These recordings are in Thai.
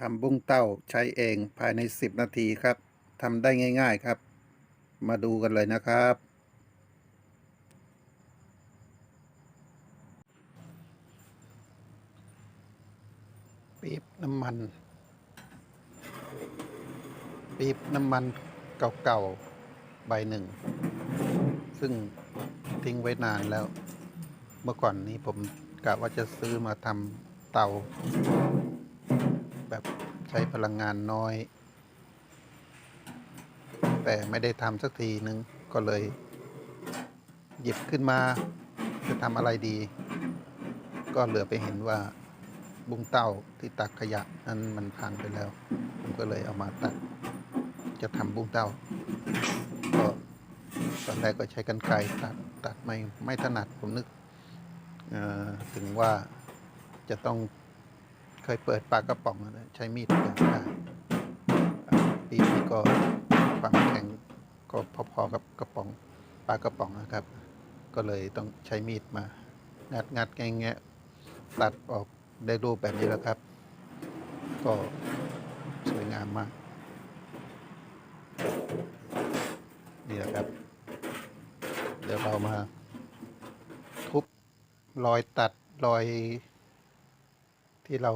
ทำบุ้งเต้าใช้เองภายใน 10 นาทีครับทำได้ง่าย ๆครับ มาดูกันเลยนะครับ ปี๊บน้ำมัน ปี๊บน้ำมันเก่าๆใบหนึ่ง ซึ่งทิ้งไว้นานแล้ว เมื่อก่อนนี้ผมกะว่าจะซื้อมาทำเตา ใช้พลังงานน้อย แต่ไม่ได้ทำสักทีนึง ก็เลย หยิบขึ้นมา จะทำอะไรดี ก็เหลือไปเห็นว่าบุ้งเต้าที่ตักขยะนั้นมันพังไปแล้ว ผมก็เลยเอามาตัด จะทำบุ้งเต้า ก็ตอนแรกก็ใช้กันไกรตัดตัดไม่ไม่ถนัดผมนึกถึงว่าจะต้อง ยเปิดปลากระป๋องนะใช้มีดเปิดได้อ่าปีนี้ก็ความแข็งก็พอๆกับกระป๋องปลากระป๋องนะครับ ก็เลยต้องใช้มีดมา งัดงัดแงะแงะตัดออกได้รูปแบบนี้แล้วครับ ก็สวยงามมากนี่แหละครับ เดี๋ยวเรามาทุบรอยตัดรอย ที่เรา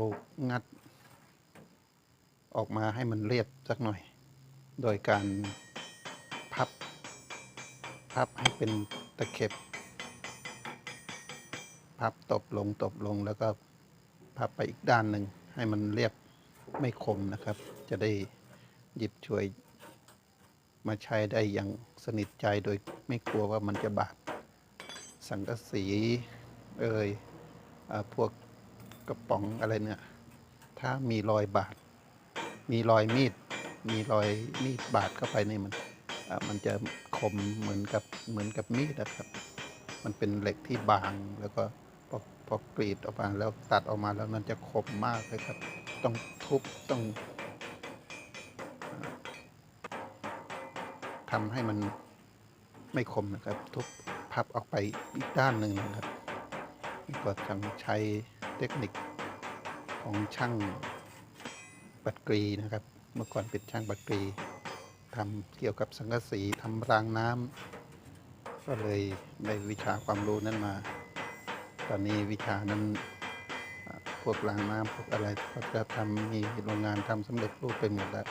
งัดออกมาให้มันเรียบสักหน่อย โดยการพับ พับให้เป็นตะเข็บ พับตบลงตบลงแล้วก็พับไปอีกด้านหนึ่งให้มันเรียบไม่คมนะครับ จะได้หยิบช่วยมาใช้ได้อย่างสนิทใจโดยไม่กลัวว่ามันจะบาดสังกะสีเอ่ยอพวก กระป๋องอะไรเนี่ย ถ้ามีรอยบาด มีรอยมีด มีรอยมีดบาดเข้าไปนี่มันมันจะคมเหมือนกับเหมือนกับมีดนะครับ มันเป็นเหล็กที่บางแล้วก็พอพอกรีดออกมาแล้วตัดออกมาแล้วมันจะคมมากเลยครับ ต้องทุบต้องทำให้มันไม่คมนะครับ ทุบพับออกไปอีกด้านหนึ่งนะครับอีก็ต้องใช้ เทคนิคของช่างบัตรกรีนะครับ เมื่อก่อนเป็นช่างบัตรกรีทำเกี่ยวกับสังกะสีทำรางน้ำก็เลยได้วิชาความรู้นั้นมา ตอนนี้วิชานั้นพวกรางน้ำพวกอะไรก็จะทำมีโรงงานทำสำเร็จรูปไปหมดแล้ว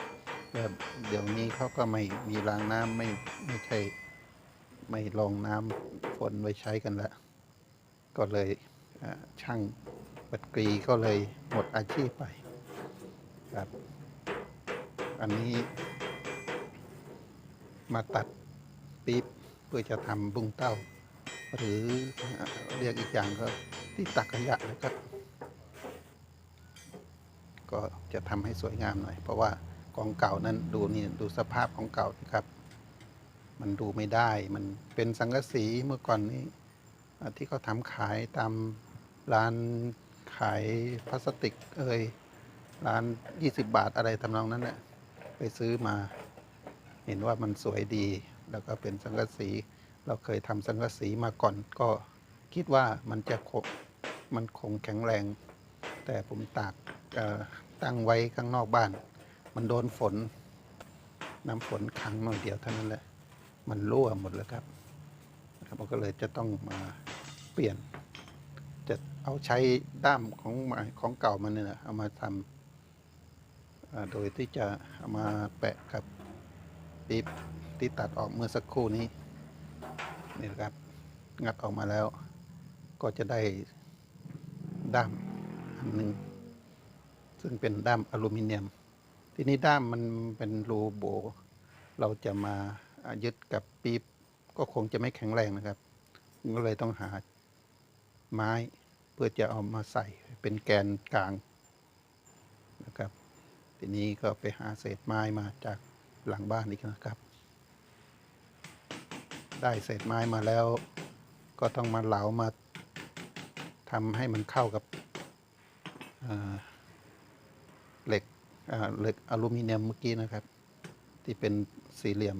แบบเดี๋ยวนี้เขาก็ไม่มีรางน้ำไม่ไม่ใช่ไม่รองน้ำฝนไว้ใช้กันแล้ว ก็เลยช่าง บัดกรีก็เลยหมดอาชีพไปครับ อันนี้มาตัดปี๊บเพื่อจะทำบุ้งเต้า หรือเรียกอีกอย่างก็ที่ตักขยะนะครับ ก็จะทำให้สวยงามหน่อย เพราะว่ากองเก่านั้นดูนี่ดูสภาพของเก่านะครับ มันดูไม่ได้มันเป็นสังกะสีเมื่อก่อนนี้ที่เขาทำขายตามร้าน ขายพลาสติกเอ่ยร้าน 20 บาทอะไรทำนองนั้นแหละไปซื้อมา เห็นว่ามันสวยดี แล้วก็เป็นสังกะสี เราเคยทำสังกะสีมาก่อน ก็คิดว่ามันจะคงมันคงแข็งแรง แต่ผมตากตั้งไว้ข้างนอกบ้าน มันโดนฝน น้ำฝนขังหน่อยเดียวเท่านั้นแหละ มันรั่วหมดแล้วครับครับผมก็เลยจะต้องมาเปลี่ยน เอาใช้ด้ามของไม้ของเก่ามันเนี่ยนะเอามาทำโดยที่จะเอามาแปะกับปี๊บที่ตัดออกเมื่อสักครู่นี้นี่นะครับ งัดออกมาแล้ว ก็จะได้ด้ามอันหนึ่งซึ่งเป็นด้ามอลูมิเนียม ทีนี้ด้ามมันเป็นรูโบ เราจะมายึดกับปี๊บก็คงจะไม่แข็งแรงนะครับ ก็เลยต้องหาไม้ เพื่อจะเอามาใส่เป็นแกนกลางนะครับ ทีนี้ก็ไปหาเศษไม้มาจากหลังบ้านอีกนะครับ ได้เศษไม้มาแล้ว ก็ต้องมาเหลามาทำให้มันเข้ากับเหล็กเหล็กอลูมิเนียมเมื่อกี้นะครับ ที่เป็นสี่เหลี่ยม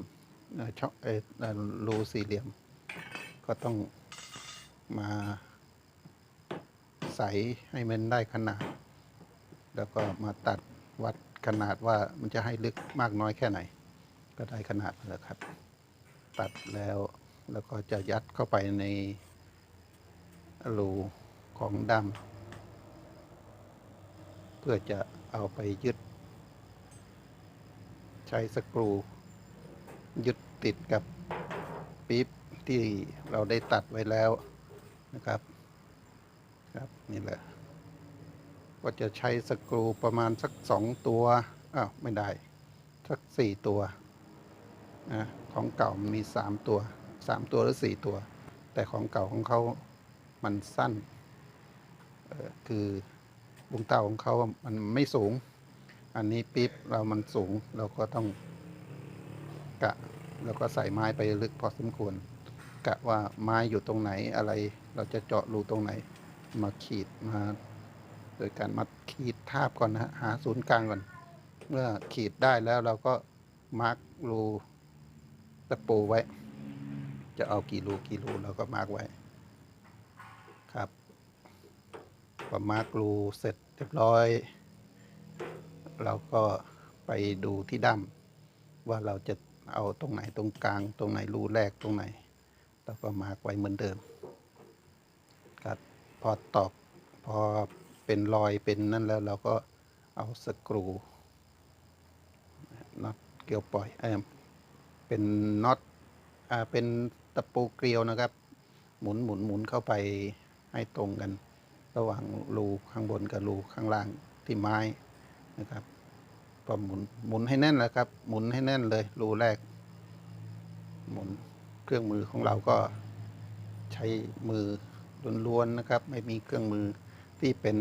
ช่องเอ่อเอ่อรูสี่เหลี่ยม ก็ต้องมา ใส่ให้มันได้ขนาด แล้วก็มาตัดวัดขนาดว่ามันจะให้ลึกมากน้อยแค่ไหน ก็ได้ขนาดนั้นแหละครับ ตัดแล้วแล้วก็จะยัดเข้าไปในรูของดำเพื่อจะเอาไปยึด ใช้สกรู ยึดติดกับปี๊บที่เราได้ตัดไว้แล้วนะครับ ครับนี่แหละก็จะใช้สกรูประมาณสักสองตัวอ้าวไม่ได้สักสี่ตัวนะของเก่ามันมีสามตัวสามตัวหรือสี่ตัว แต่ของเก่าของเขามันสั้นคือบุงเต้าของเขามันไม่สูง อันนี้ปิ๊บเรามันสูงเราก็ต้องกะแล้วก็ใส่ไม้ไปลึกพอสมควร กะว่าไม้อยู่ตรงไหนอะไรเราจะเจาะรูตรงไหน มาขีดมา โดยการมัดขีดทาบก่อนนะฮะหาศูนย์กลางก่อน เมื่อขีดได้แล้วเราก็มาร์กรูตะปูไว้ จะเอากี่รูกี่รูเราก็มาร์กไว้ ครับพอมาร์กรูเสร็จเรียบร้อย เราก็ไปดูที่ดั้มว่าเราจะเอาตรงไหนตรงกลาง ตรงไหนรูแรกตรงไหน เราก็มาร์กไว้เหมือนเดิม พอตอกพอเป็นรอยเป็นนั่นแล้วเราก็เอาสกรูน็อตเกลียวปล่อยเอเป็นน็อตอ่าเป็นตะปูเกลียวนะครับ หมุนหมุนหมุนเข้าไปให้ตรงกัน ระหว่างรูข้างบนกับรูข้างล่างที่ไม้นะครับพอหมุนหมุนให้แน่นแล้วครับ หมุนให้แน่นเลยรูแรก หมุนเครื่องมือของเราก็ใช้มือ ล้วนๆนะครับ ไม่มีเครื่องมือที่เป็น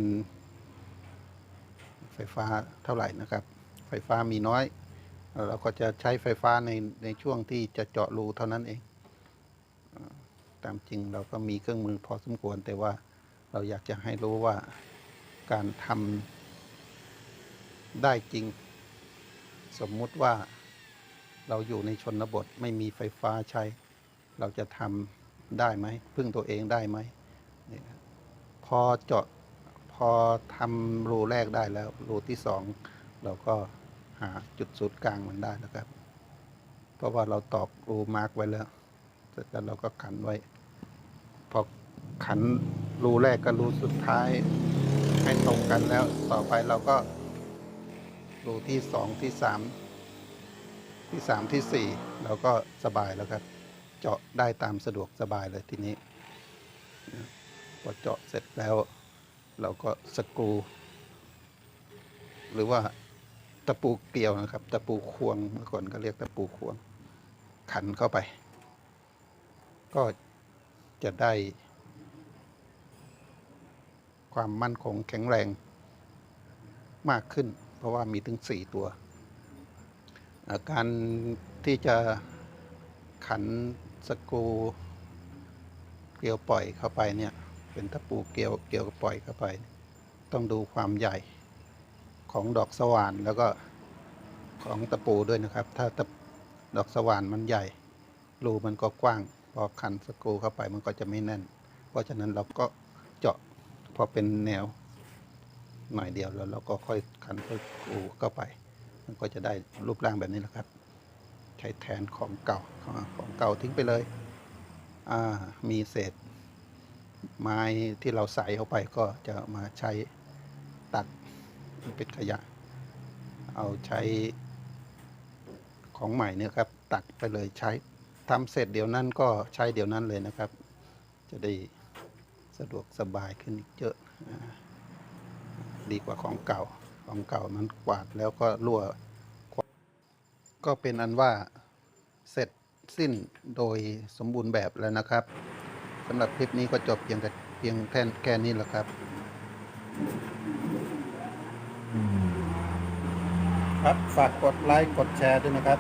ไฟฟ้าเท่าไหร่นะครับ ไฟฟ้ามีน้อย เราก็จะใช้ไฟฟ้าในในช่วงที่จะเจาะรูเท่านั้นเอง ตามจริงเราก็มีเครื่องมือพอสมควร แต่ว่าเราอยากจะให้รู้ว่าการทำได้จริง สมมุติว่าเราอยู่ในชนบทไม่มีไฟฟ้าใช้ เราจะทำได้ไหมพึ่งตัวเองได้ไหม นี่ครับพอเจาะพอทำรูแรกได้แล้ว รูที่สองเราก็หาจุดศูนย์กลางมันได้แล้วครับ เพราะว่าเราตอกรูมาร์กไว้แล้วเสร็จแล้วเราก็ขันไว้ พอขันรูแรกกับรูสุดท้ายให้ตรงกันแล้ว ต่อไปเราก็รูที่สองที่สามที่สามที่สี่เราก็สบายแล้วครับ เจาะได้ตามสะดวกสบายเลยทีนี้ พอเจาะเสร็จแล้ว เราก็สกรู หรือว่าตะปูเกลียวนะครับ ตะปูควงเมื่อก่อนก็เรียกตะปูควง ขันเข้าไป ก็จะได้ ความมั่นคงแข็งแรงมากขึ้น เพราะว่ามีถึงสี่ตัวาการที่จะขันสกรูเกลียวปล่อยเข้าไปเนี่ย เป็นตะปูเกลียวเกลียวกับปล่อยเข้าไป ต้องดูความใหญ่ของดอกสว่านแล้วก็ของตะปูด้วยนะครับ ถ้าตะดอกสว่านมันใหญ่ รูมันก็กว้าง พอขันสกรูเข้าไปมันก็จะไม่แน่น เพราะฉะนั้นเราก็เจาะพอเป็นแนวหน่อยเดียวแล้วเราก็ค่อยขันค่อยกูเข้าไป มันก็จะได้รูปร่างแบบนี้แหละครับ ใช้แทนของเก่าของเก่าทิ้งไปเลยอ่ามีเศษ ไม้ที่เราใส่เข้าไปก็จะมาใช้ตัดเป็นขยะ เอาใช้ของใหม่เนี่ยครับ ตัดไปเลยใช้ทำเสร็จเดี๋ยวนั้นก็ใช้เดี๋ยวนั้นเลยนะครับ จะได้สะดวกสบายขึ้นเยอะดีกว่าของเก่าของเก่ามันกวาดแล้วก็รั่วก็เป็นอันว่าเสร็จสิ้นโดยสมบูรณ์แบบแล้วนะครับ สำหรับคลิปนี้ก็จบเพียงแต่เพียงแค่แค่นี้แหละครับ ครับฝากกดไลค์กดแชร์ด้วยนะครับ